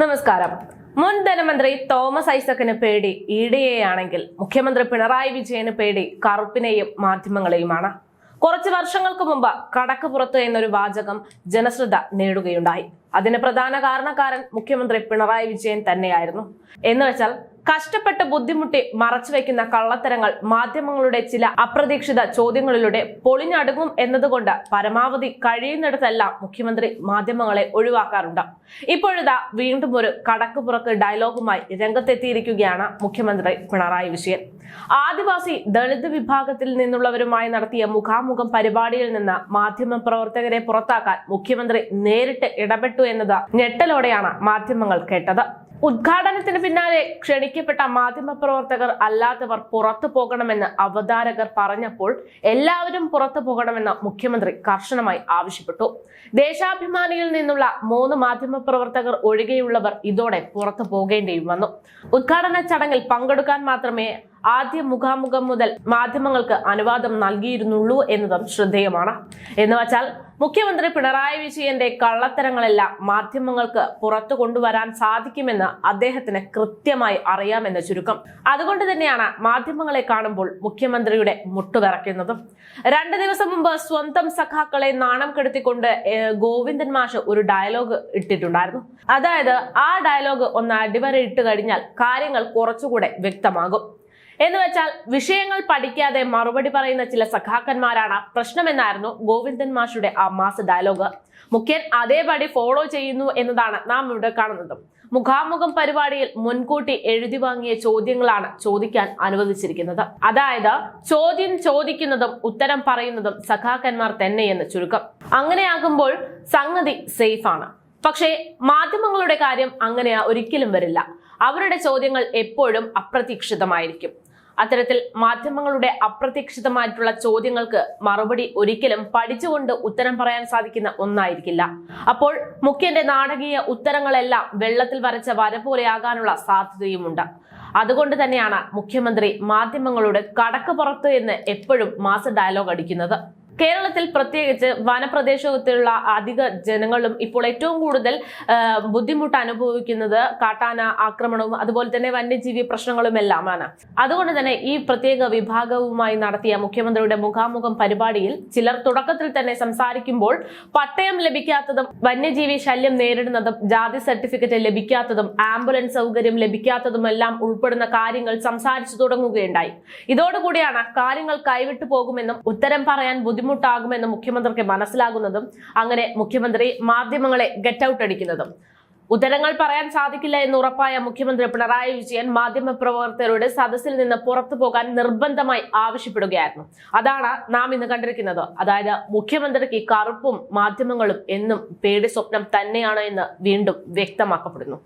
നമസ്കാരം. മുൻ ധനമന്ത്രി തോമസ് ഐസക്കിന് പേടി ഇ ആണെങ്കിൽ മുഖ്യമന്ത്രി പിണറായി വിജയന് പേടി കറുപ്പിനെയും മാധ്യമങ്ങളെയുമാണ്. കുറച്ച് വർഷങ്ങൾക്ക് മുമ്പ് കടക്ക് പുറത്ത് എന്നൊരു വാചകം ജനശ്രദ്ധ നേടുകയുണ്ടായി. അതിന് പ്രധാന കാരണക്കാരൻ മുഖ്യമന്ത്രി പിണറായി വിജയൻ തന്നെയായിരുന്നു. എന്ന് വെച്ചാൽ കഷ്ടപ്പെട്ട് ബുദ്ധിമുട്ടി മറച്ചുവെക്കുന്ന കള്ളത്തരങ്ങൾ മാധ്യമങ്ങളുടെ ചില അപ്രതീക്ഷിത ചോദ്യങ്ങളിലൂടെ പൊളിഞ്ഞടുങ്ങും എന്നതുകൊണ്ട് പരമാവധി കഴിയുന്നിടത്തെല്ലാം മുഖ്യമന്ത്രി മാധ്യമങ്ങളെ ഒഴിവാക്കാറുണ്ട്. ഇപ്പോഴിതാ വീണ്ടും ഒരു കടക്കുപുറക്ക് ഡയലോഗുമായി രംഗത്തെത്തിയിരിക്കുകയാണ് മുഖ്യമന്ത്രി പിണറായി വിജയൻ. ആദിവാസി ദളിത് വിഭാഗത്തിൽ നിന്നുള്ളവരുമായി നടത്തിയ മുഖാമുഖം പരിപാടിയിൽ നിന്ന് മാധ്യമ പ്രവർത്തകരെ പുറത്താക്കാൻ മുഖ്യമന്ത്രി നേരിട്ട് ഇടപെട്ടു എന്നത് ഞെട്ടലോടെയാണ് മാധ്യമങ്ങൾ കേട്ടത്. ഉദ്ഘാടനത്തിന് പിന്നാലെ ക്ഷണിക്കപ്പെട്ട മാധ്യമപ്രവർത്തകർ അല്ലാത്തവർ പുറത്തു പോകണമെന്ന് അവതാരകർ പറഞ്ഞപ്പോൾ എല്ലാവരും പുറത്തു പോകണമെന്ന് മുഖ്യമന്ത്രി കർശനമായി ആവശ്യപ്പെട്ടു. ദേശാഭിമാനിയിൽ നിന്നുള്ള മൂന്ന് മാധ്യമപ്രവർത്തകർ ഒഴികെയുള്ളവർ ഇതോടെ പുറത്തു പോകേണ്ടിയും വന്നു. ഉദ്ഘാടന ചടങ്ങിൽ പങ്കെടുക്കാൻ മാത്രമേ ആദ്യ മുഖാമുഖം മുതൽ മാധ്യമങ്ങൾക്ക് അനുവാദം നൽകിയിരുന്നുള്ളൂ എന്നതും ശ്രദ്ധേയമാണ്. എന്ന് വച്ചാൽ മുഖ്യമന്ത്രി പിണറായി വിജയന്റെ കള്ളത്തരങ്ങളെല്ലാം മാധ്യമങ്ങൾക്ക് പുറത്തു കൊണ്ടുവരാൻ സാധിക്കുമെന്ന് അദ്ദേഹത്തിന് കൃത്യമായി അറിയാമെന്ന ചുരുക്കം. അതുകൊണ്ട് തന്നെയാണ് മാധ്യമങ്ങളെ കാണുമ്പോൾ മുഖ്യമന്ത്രിയുടെ മുട്ടുവിറയ്ക്കുന്നതും രണ്ട് ദിവസം മുമ്പ് സ്വന്തം സഖാക്കളെ നാണം കെടുത്തിക്കൊണ്ട് ഗോവിന്ദൻ മാഷ് ഒരു ഡയലോഗ് ഇട്ടിട്ടുണ്ടായിരുന്നു. അതായത് ആ ഡയലോഗ് ഒന്ന് അടിവരയിട്ട് കഴിഞ്ഞാൽ കാര്യങ്ങൾ കുറച്ചുകൂടെ വ്യക്തമാകും. എന്ന് വെച്ചാൽ വിഷയങ്ങൾ പഠിക്കാതെ മറുപടി പറയുന്ന ചില സഖാക്കന്മാരാണ്. പ്രശ്നമെന്നായിരുന്നു ഗോവിന്ദൻ മാഷുടെ ആ മാസ ഡയലോഗ് മുഖ്യൻ അതേപടി ഫോളോ ചെയ്യുന്നു എന്നതാണ് നാം ഇവിടെ കാണുന്നത്. മുഖാമുഖം പരിപാടിയിൽ മുൻകൂട്ടി എഴുതി വാങ്ങിയ ചോദ്യങ്ങളാണ് ചോദിക്കാൻ അനുവദിച്ചിരിക്കുന്നത്. അതായത് ചോദ്യം ചോദിക്കുന്നതും ഉത്തരം പറയുന്നതും സഖാക്കന്മാർ തന്നെയെന്ന് ചുരുക്കം. അങ്ങനെയാകുമ്പോൾ സംഗതി സേഫാണ് പക്ഷേ മാധ്യമങ്ങളുടെ കാര്യം അങ്ങനെ ഒരിക്കലും വരില്ല. അവരുടെ ചോദ്യങ്ങൾ എപ്പോഴും അപ്രതീക്ഷിതമായിരിക്കും. അത്തരത്തിൽ മാധ്യമങ്ങളുടെ അപ്രതീക്ഷിതമായിട്ടുള്ള ചോദ്യങ്ങൾക്ക് മറുപടി ഒരിക്കലും പഠിച്ചുകൊണ്ട് ഉത്തരം പറയാൻ സാധിക്കുന്ന ഒന്നായിരിക്കില്ല. അപ്പോൾ മുഖ്യന്റെ നാടകീയ ഉത്തരങ്ങളെല്ലാം വെള്ളത്തിൽ വരച്ച വര പോലെയാകാനുള്ള സാധ്യതയുമുണ്ട്. അതുകൊണ്ട് തന്നെയാണ് മുഖ്യമന്ത്രി മാധ്യമങ്ങളോട് കടക്ക് പുറത്ത് എന്ന് എപ്പോഴും മാസ ഡയലോഗ് അടിക്കുന്നത്. കേരളത്തിൽ പ്രത്യേകിച്ച് വനപ്രദേശത്തിലുള്ള അധിക ജനങ്ങളും ഇപ്പോൾ ഏറ്റവും കൂടുതൽ ബുദ്ധിമുട്ട് അനുഭവിക്കുന്നത് കാട്ടാന ആക്രമണവും അതുപോലെ തന്നെ വന്യജീവി പ്രശ്നങ്ങളും എല്ലാമാണ്. അതുകൊണ്ട് തന്നെ ഈ പ്രത്യേക വിഭാഗവുമായി നടത്തിയ മുഖ്യമന്ത്രിയുടെ മുഖാമുഖം പരിപാടിയിൽ ചിലർ തുടക്കത്തിൽ തന്നെ സംസാരിക്കുമ്പോൾ പട്ടയം ലഭിക്കാത്തതും വന്യജീവി ശല്യം നേരിടുന്നതും ജാതി സർട്ടിഫിക്കറ്റ് ലഭിക്കാത്തതും ആംബുലൻസ് സൗകര്യം ലഭിക്കാത്തതും എല്ലാം ഉൾപ്പെടുന്ന കാര്യങ്ങൾ സംസാരിച്ചു തുടങ്ങുകയുണ്ടായി. ഇതോടുകൂടിയാണ് കാര്യങ്ങൾ കൈവിട്ടു പോകുമെന്നും ഉത്തരം പറയാൻ ബുദ്ധിമുട്ടാകുമെന്നും മുഖ്യമന്ത്രിക്ക് മനസ്സിലാകുന്നതും അങ്ങനെ മുഖ്യമന്ത്രി മാധ്യമങ്ങളെ ഗെറ്റ് ഔട്ട് അടിക്കുന്നതും. ഉത്തരങ്ങൾ പറയാൻ സാധിക്കില്ല എന്ന് ഉറപ്പായ മുഖ്യമന്ത്രി പിണറായി വിജയൻ മാധ്യമപ്രവർത്തകരുടെ സദസ്സിൽ നിന്ന് പുറത്തു പോകാൻ നിർബന്ധമായി ആവശ്യപ്പെടുകയായിരുന്നു. അതാണ് നാം ഇന്ന് കണ്ടിരിക്കുന്നത്. അതായത് മുഖ്യമന്ത്രിക്ക് കറുപ്പും മാധ്യമങ്ങളും എന്നും പേടി സ്വപ്നം തന്നെയാണ് എന്ന് വീണ്ടും വ്യക്തമാക്കപ്പെടുന്നു.